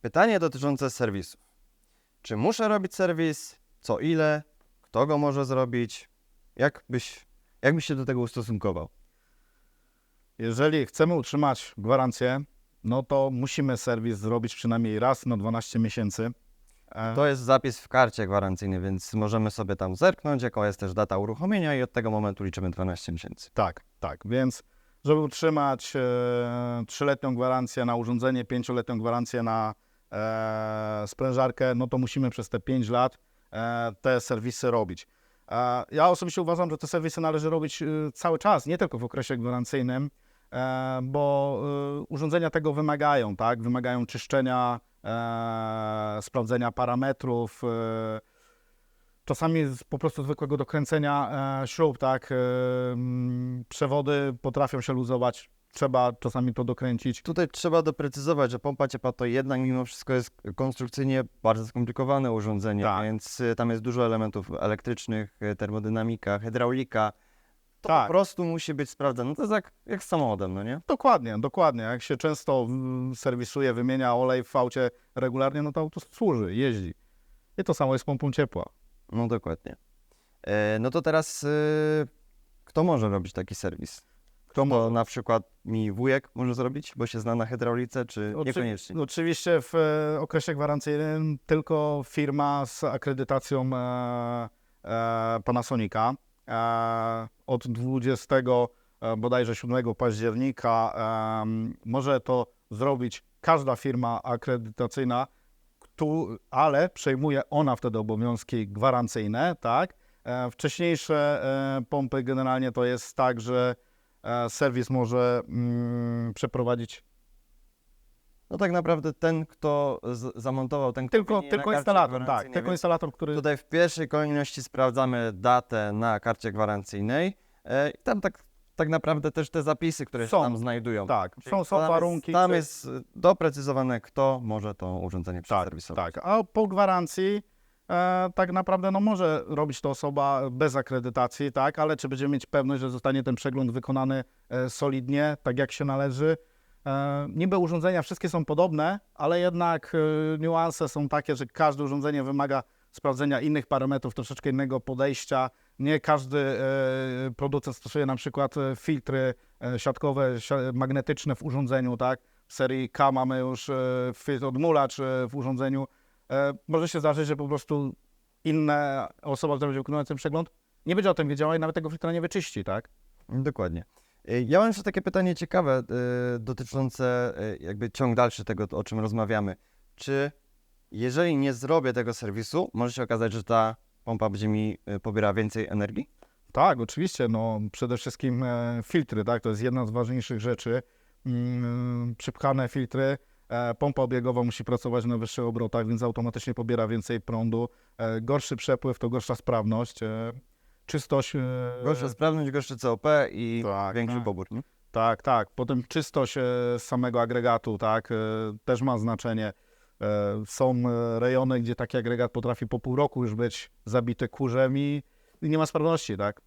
Pytanie dotyczące serwisu. Czy muszę robić serwis? Co ile? Kto go może zrobić? Jak byś, jak byś się do tego ustosunkował? Jeżeli chcemy utrzymać gwarancję, no to musimy serwis zrobić przynajmniej raz na 12 miesięcy. E, To jest zapis w karcie gwarancyjnej, więc możemy sobie tam zerknąć, jaka jest też data uruchomienia i od tego momentu liczymy 12 miesięcy. Tak, tak. Więc żeby utrzymać e, trzyletnią gwarancję na urządzenie, pięcioletnią gwarancję na e, sprężarkę, no to musimy przez te 5 lat e, te serwisy robić. E, ja osobiście uważam, że te serwisy należy robić e, cały czas, nie tylko w okresie gwarancyjnym, e, bo e, urządzenia tego wymagają, tak? Wymagają czyszczenia, e, sprawdzenia parametrów, e, czasami po prostu zwykłego dokręcenia e, śrub, tak? E, przewody potrafią się luzować, trzeba czasami to dokręcić. Tutaj trzeba doprecyzować, że pompa ciepła to jednak mimo wszystko jest konstrukcyjnie bardzo skomplikowane urządzenie, Tak. więc y, tam jest dużo elementów elektrycznych, y, termodynamika, hydraulika. To Tak. po prostu musi być sprawdzone. No to jest jak, jak z samochodem, no nie? Dokładnie, dokładnie. Jak się często serwisuje, wymienia olej w aucie regularnie, no to auto służy, jeździ. I to samo jest z pompą ciepła. No dokładnie. E, no to teraz y, kto może robić taki serwis? To na przykład mi wujek może zrobić, bo się zna na hydraulice, czy Oczy- niekoniecznie? Oczywiście w e, okresie gwarancyjnym tylko firma z akredytacją e, e, Panasonica. E, od 20 e, bodajże 7 października em, może to zrobić każda firma akredytacyjna, któ- ale przejmuje ona wtedy obowiązki gwarancyjne, tak? E, wcześniejsze e, pompy generalnie to jest tak, że e, serwis może mm, przeprowadzić No tak naprawdę ten, kto z, zamontował ten, Tylko, na tylko karcie instalator, tak. gwarancyjnej, Tylko więc instalator, który. Tutaj w pierwszej kolejności sprawdzamy datę na karcie gwarancyjnej e, i tam tak, tak naprawdę też te zapisy, które Są. się tam znajdują. Tak, Czyli są, są tam warunki. Jest, tam jest doprecyzowane, kto może to urządzenie tak, przeserwisować. tak. A po gwarancji e, tak naprawdę no, może robić to osoba bez akredytacji, tak, ale czy będziemy mieć pewność, że zostanie ten przegląd wykonany e, solidnie, tak jak się należy. E, niby urządzenia wszystkie są podobne, ale jednak e, niuanse są takie, że każde urządzenie wymaga sprawdzenia innych parametrów, troszeczkę innego podejścia. Nie każdy e, producent stosuje na przykład e, filtry e, siatkowe, sia- magnetyczne w urządzeniu, tak? W serii K mamy już e, odmulacz e, w urządzeniu. E, może się zdarzyć, że po prostu inna osoba, która będzie wykonywać ten przegląd, nie będzie o tym wiedziała i nawet tego filtra nie wyczyści, tak? Dokładnie. Y, Ja mam jeszcze takie pytanie ciekawe y, dotyczące y, jakby ciąg dalszy tego, o czym rozmawiamy. Czy jeżeli nie zrobię tego serwisu, może się okazać, że ta pompa będzie mi y, pobierała więcej energii? Tak, oczywiście. No, przede wszystkim e, filtry, tak? To jest jedna z ważniejszych rzeczy. Mm, przypchane filtry. E, pompa obiegowa musi pracować na wyższych obrotach, więc automatycznie pobiera więcej prądu. E, gorszy przepływ to gorsza sprawność. E, czystość. Gorsza sprawność, gorszy COP i Tak, większy tak. pobór. Nie? Tak, tak. Potem czystość samego agregatu, tak, też ma znaczenie. Są rejony, gdzie taki agregat potrafi po pół roku już być zabity kurzem i nie ma sprawności, tak.